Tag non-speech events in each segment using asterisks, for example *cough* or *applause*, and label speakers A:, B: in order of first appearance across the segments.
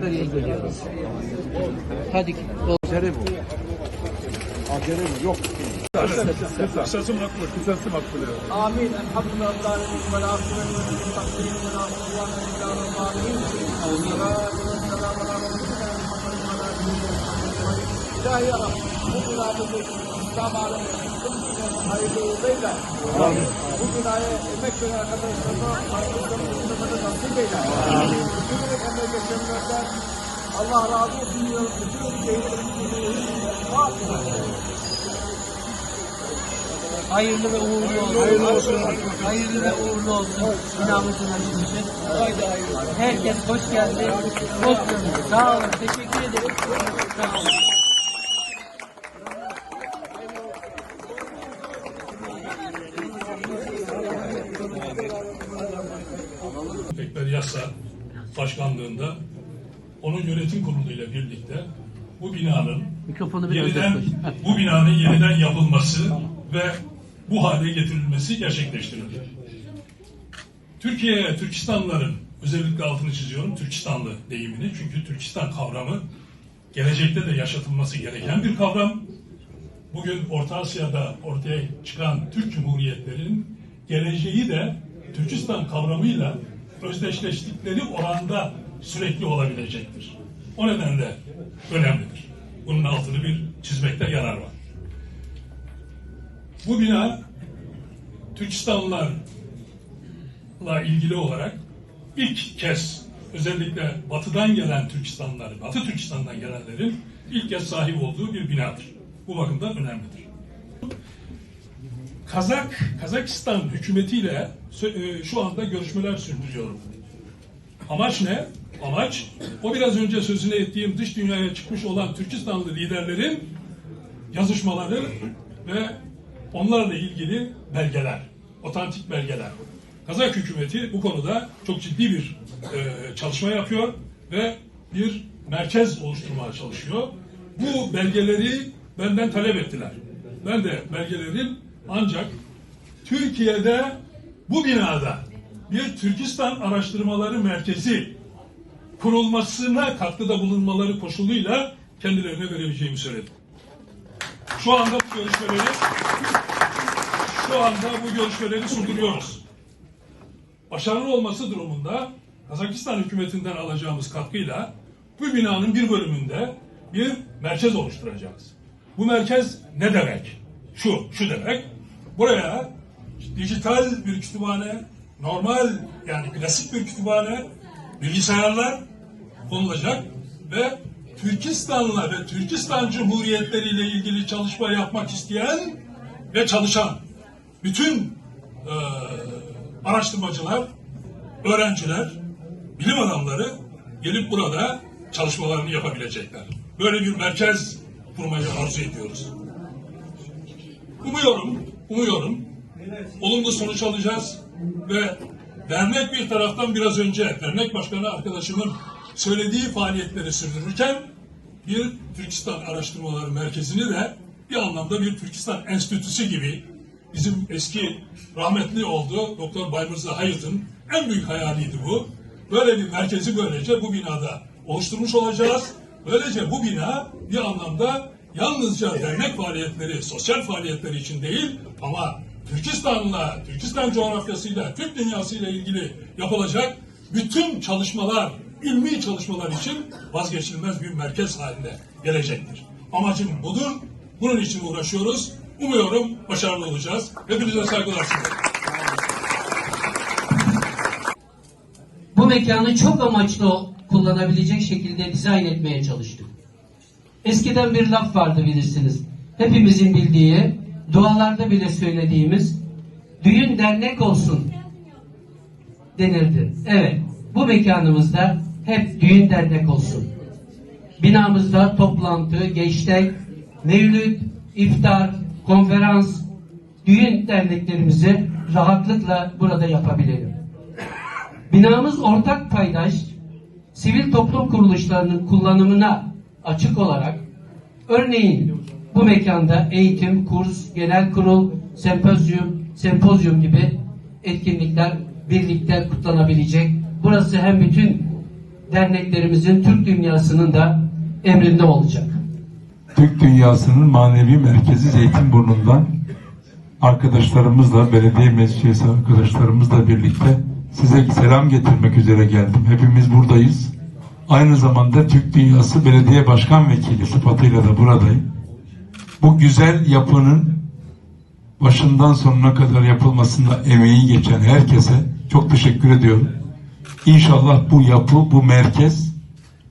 A: Yukarıya geliyoruz. Hadi.
B: Acele bu. Acele bu. Yok.
C: Kısasım haklı. Kısasım haklı. Amin. Elhamdülillah. Ve la Amin. Ya Rabbi, bu kulağımızı İslam alemine hayırlı uğurluyla bugün aya emek veren arkadaşlarına arkadaşlarımızı nasip eyle. Bütün emeği geçenlerden Allah razı olsun diyorum. Bütün
A: Hayırlı ve uğurlu olsun. Hayırlı olsun. Hayırlı ve uğurlu olsun. Binamızın açılışı. Herkes hoş geldi. Hoş geldiniz. Sağ olun. Teşekkür ederim. Sağ olun.
D: Ekber Yassa başkanlığında onun yönetim kurulu ile birlikte bu binanın
A: Mikrofonu
D: yeniden *laughs* bu binanın yeniden yapılması ve bu hale getirilmesi gerçekleştirildi. Türkiye, Türkistanlıların özellikle altını çiziyorum Türkistanlı deyimini çünkü Türkistan kavramı gelecekte de yaşatılması gereken bir kavram. Bugün Orta Asya'da ortaya çıkan Türk Cumhuriyetlerinin geleceği de Türkistan kavramıyla özdeşleştikleri oranda sürekli olabilecektir. O nedenle önemlidir. Bunun altını bir çizmekte yarar var. Bu bina Türkistanlılarla ilgili olarak ilk kez özellikle batıdan gelen Türkistanlılar, Batı Türkistan'dan gelenlerin ilk kez sahip olduğu bir binadır. Bu bakımdan önemlidir. Kazak, Kazakistan hükümetiyle e, şu anda görüşmeler sürdürüyorum. Amaç ne? Amaç o biraz önce sözünü ettiğim dış dünyaya çıkmış olan Türkistanlı liderlerin yazışmaları ve onlarla ilgili belgeler, otantik belgeler. Kazak hükümeti bu konuda çok ciddi bir e, çalışma yapıyor ve bir merkez oluşturmaya çalışıyor. Bu belgeleri benden talep ettiler. Ben de belgelerin ancak Türkiye'de bu binada bir Türkistan Araştırmaları Merkezi kurulmasına katkıda bulunmaları koşuluyla kendilerine verebileceğimi söyledim. Şu anda bu görüşmeleri şu anda bu görüşmeleri sürdürüyoruz. Başarılı olması durumunda Kazakistan hükümetinden alacağımız katkıyla bu binanın bir bölümünde bir merkez oluşturacağız. Bu merkez ne demek? Şu, şu demek. Buraya dijital bir kütüphane, normal yani klasik bir kütüphane, bilgisayarlar konulacak ve Türkistan'la ve Türkistan Cumhuriyetleri ile ilgili çalışma yapmak isteyen ve çalışan bütün eee, araştırmacılar, öğrenciler, bilim adamları gelip burada çalışmalarını yapabilecekler. Böyle bir merkez kurmayı arzu ediyoruz. Umuyorum, umuyorum olumlu sonuç alacağız ve dernek bir taraftan biraz önce dernek başkanı arkadaşımın söylediği faaliyetleri sürdürürken bir Türkistan Araştırmaları Merkezi'ni de bir anlamda bir Türkistan Enstitüsü gibi bizim eski rahmetli oldu Doktor Baymırza Hayat'ın en büyük hayaliydi bu. Böyle bir merkezi böylece bu binada oluşturmuş olacağız. Böylece bu bina bir anlamda yalnızca dernek faaliyetleri, sosyal faaliyetleri için değil ama Türkistan'la, Türkistan coğrafyasıyla, Türk dünyasıyla ilgili yapılacak bütün çalışmalar, ilmi çalışmalar için vazgeçilmez bir merkez haline gelecektir. Amacım budur. Bunun için uğraşıyoruz. Umuyorum başarılı olacağız. Hepinize saygılar sunuyorum.
A: Bu mekanı çok amaçlı kullanabilecek şekilde dizayn etmeye çalıştık. Eskiden bir laf vardı bilirsiniz. Hepimizin bildiği, dualarda bile söylediğimiz düğün dernek olsun denirdi. Evet, bu mekanımızda hep düğün dernek olsun. Binamızda toplantı, geçtek, mevlüt, iftar, konferans, düğün derneklerimizi rahatlıkla burada yapabilelim. Binamız ortak paydaş, sivil toplum kuruluşlarının kullanımına açık olarak, örneğin bu mekanda eğitim, kurs, genel kurul, sempozyum, sempozyum gibi etkinlikler birlikte kutlanabilecek. Burası hem bütün derneklerimizin Türk dünyasının da emrinde olacak.
E: Türk dünyasının manevi merkezi Zeytinburnu'ndan arkadaşlarımızla, belediye meclisi arkadaşlarımızla birlikte size selam getirmek üzere geldim. Hepimiz buradayız. Aynı zamanda Türk Dünyası Belediye Başkan Vekili sıfatıyla da buradayım. Bu güzel yapının başından sonuna kadar yapılmasında emeği geçen herkese çok teşekkür ediyorum. İnşallah bu yapı, bu merkez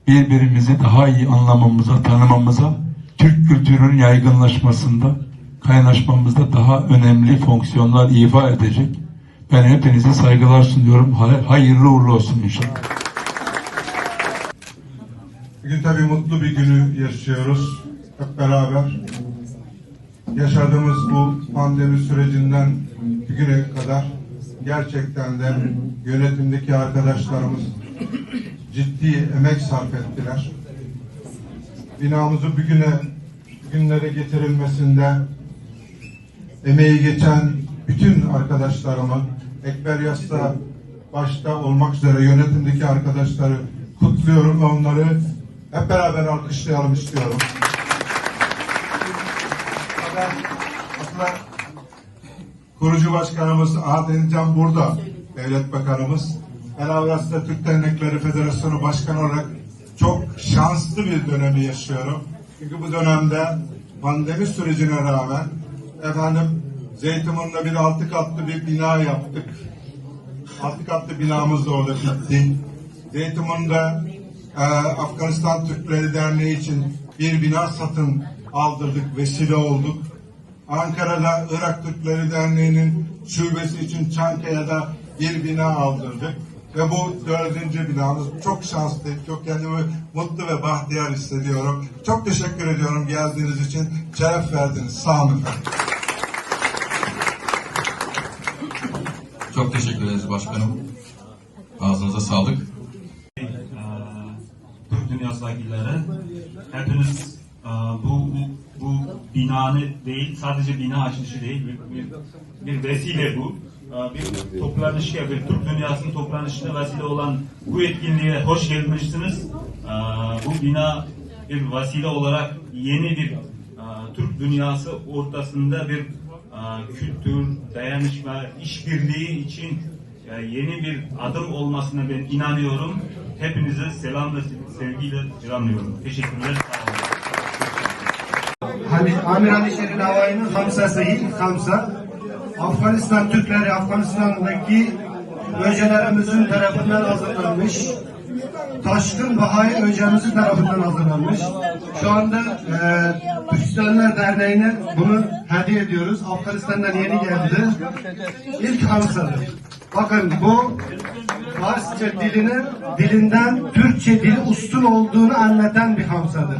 E: birbirimizi daha iyi anlamamıza, tanımamıza, Türk kültürünün yaygınlaşmasında, kaynaşmamızda daha önemli fonksiyonlar ifa edecek. Ben hepinize saygılar sunuyorum. Hay- Hayırlı uğurlu olsun inşallah.
B: Bugün tabii mutlu bir günü yaşıyoruz. Hep beraber yaşadığımız bu pandemi sürecinden bugüne kadar gerçekten de yönetimdeki arkadaşlarımız ciddi emek sarf ettiler. Binamızı bugüne günlere getirilmesinde emeği geçen bütün arkadaşlarımı Ekber Yas'ta başta olmak üzere yönetimdeki arkadaşları kutluyorum onları hep beraber alkışlayalım istiyorum. Fakat aslında kurucu başkanımız Adem Can burada, devlet bakanımız. Elavras'ta Türk Dernekleri Federasyonu Başkanı olarak çok şanslı bir dönemi yaşıyorum. Çünkü bu dönemde pandemi sürecine rağmen efendim Zeytinburnu'nda bir altı katlı bir bina yaptık. Altı katlı binamız da orada bitti. Zeytinburnu'nda e, Afganistan Türkleri Derneği için bir bina satın aldırdık, vesile olduk. Ankara'da Irak Türkleri Derneği'nin şubesi için Çankaya'da bir bina aldırdık. Ve bu dördüncü binamız. Çok şanslıyım. Çok kendimi mutlu ve bahtiyar hissediyorum. Çok teşekkür ediyorum geldiğiniz için. Şeref verdiniz. Sağ olun.
F: Çok teşekkür ederiz başkanım. Ağzınıza sağlık.
G: Dünyasındakilere hepiniz e, bu, bu, bu binanı değil, sadece bina açılışı değil, bir, bir, bir vesile bu. E, Bir toplanışa, bir Türk dünyasının toplanışına vesile olan bu etkinliğe hoş gelmişsiniz. E, Bu bina bir vesile olarak yeni bir Türk dünyası ortasında bir kültür, dayanışma, işbirliği için yeni bir adım olmasına ben inanıyorum. Hepinize selam ve sevgiyle selamlıyorum. Teşekkürler.
H: Amir Ali Şerin Havayı'nın hamsası ilk hamsa Afganistan Türkleri Afganistan'daki öcelerimizin tarafından hazırlanmış. Taşkın Bahai Öcemizin tarafından hazırlanmış. Şu anda e, Türkistanlar Derneği'ne bunu hediye ediyoruz. Afganistan'dan yeni geldi. İlk hamsadır. Bakın bu Farsça dilinin dilinden Türkçe dili üstün olduğunu anlatan bir hamsadır.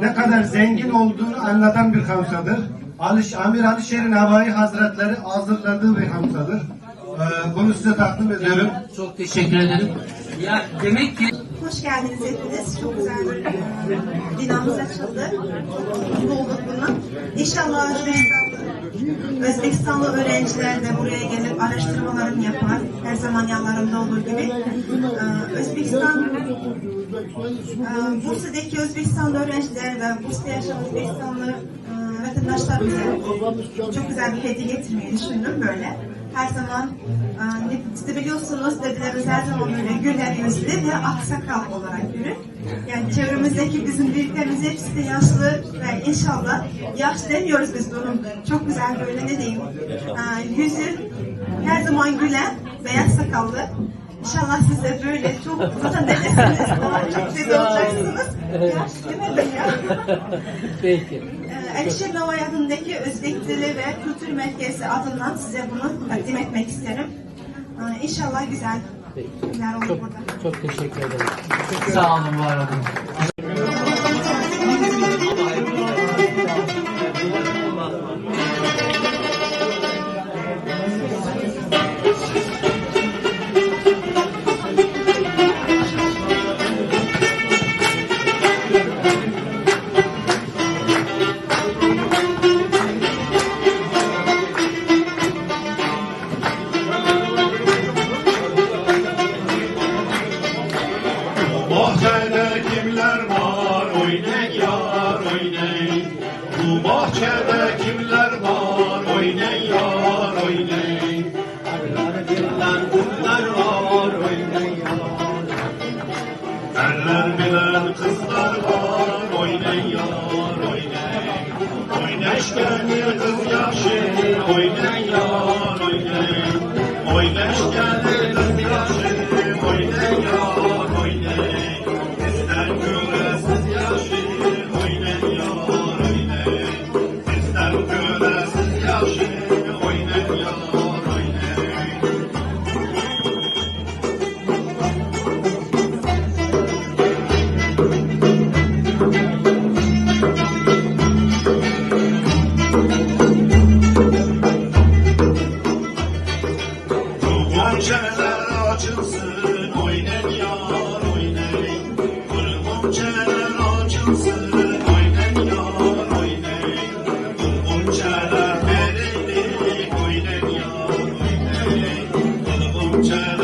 H: Ne kadar zengin olduğunu anlatan bir hamsadır. Ali, Amir Alişer'in Havai Hazretleri hazırladığı bir hamsadır. Ee, bunu size takdim ediyorum.
A: Çok teşekkür ederim. Ya demek ki
I: Hoş geldiniz hepiniz. Çok güzel bir binamız açıldı. Çok mutlu olduk buna. İnşallah Özbekistanlı, öğrenciler de buraya gelip araştırmalarını yapar. Her zaman yanlarında olur gibi. Ee, Özbekistan, e, Bursa'daki Özbekistanlı öğrenciler ve Bursa'da yaşayan Özbekistanlı e, vatandaşlar bize çok güzel bir hediye getirmeyi düşündüm böyle. Her zaman e, de biliyorsunuz dedilerimiz her zaman böyle güler yüzlü ve aksakal olarak yürür. Yani çevremizdeki bizim büyüklerimiz hepsi de yaşlı ve inşallah yaş demiyoruz biz bunun. Çok güzel böyle ne diyeyim e, yüzü her zaman gülen beyaz sakallı. İnşallah siz de böyle çok zaten dedesiniz daha çok siz olacaksınız. Yaş demedim ya. *laughs*
A: peki.
I: Alişer Navay adındaki Özbek Dili ve Kültür Merkezi adından size bunu takdim etmek isterim. Ee, İnşallah güzel günler olur
A: Çok,
I: burada.
A: çok teşekkür ederim. Sağ olun, var olun.
H: sunshine.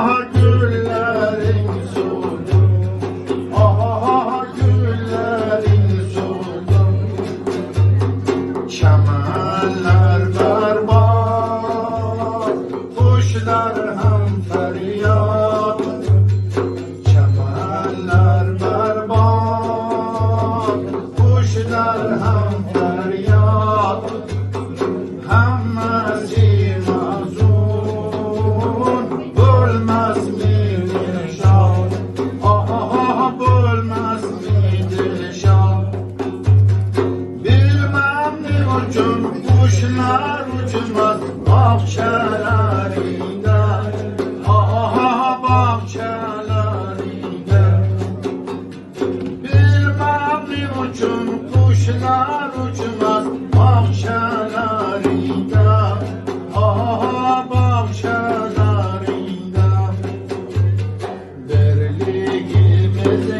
H: heart. Okay.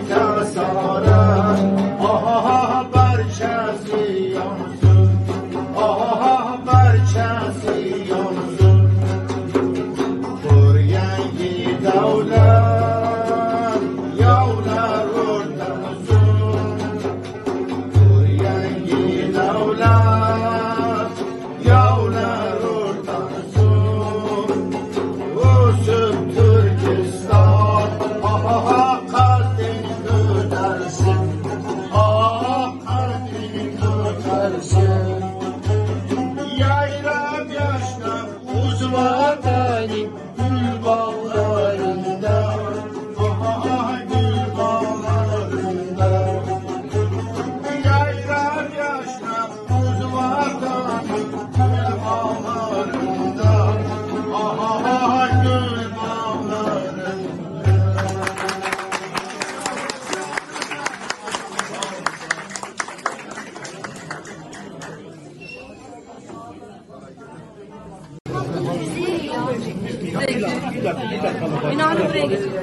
H: Kasara.
J: Minare buraya geçiyor.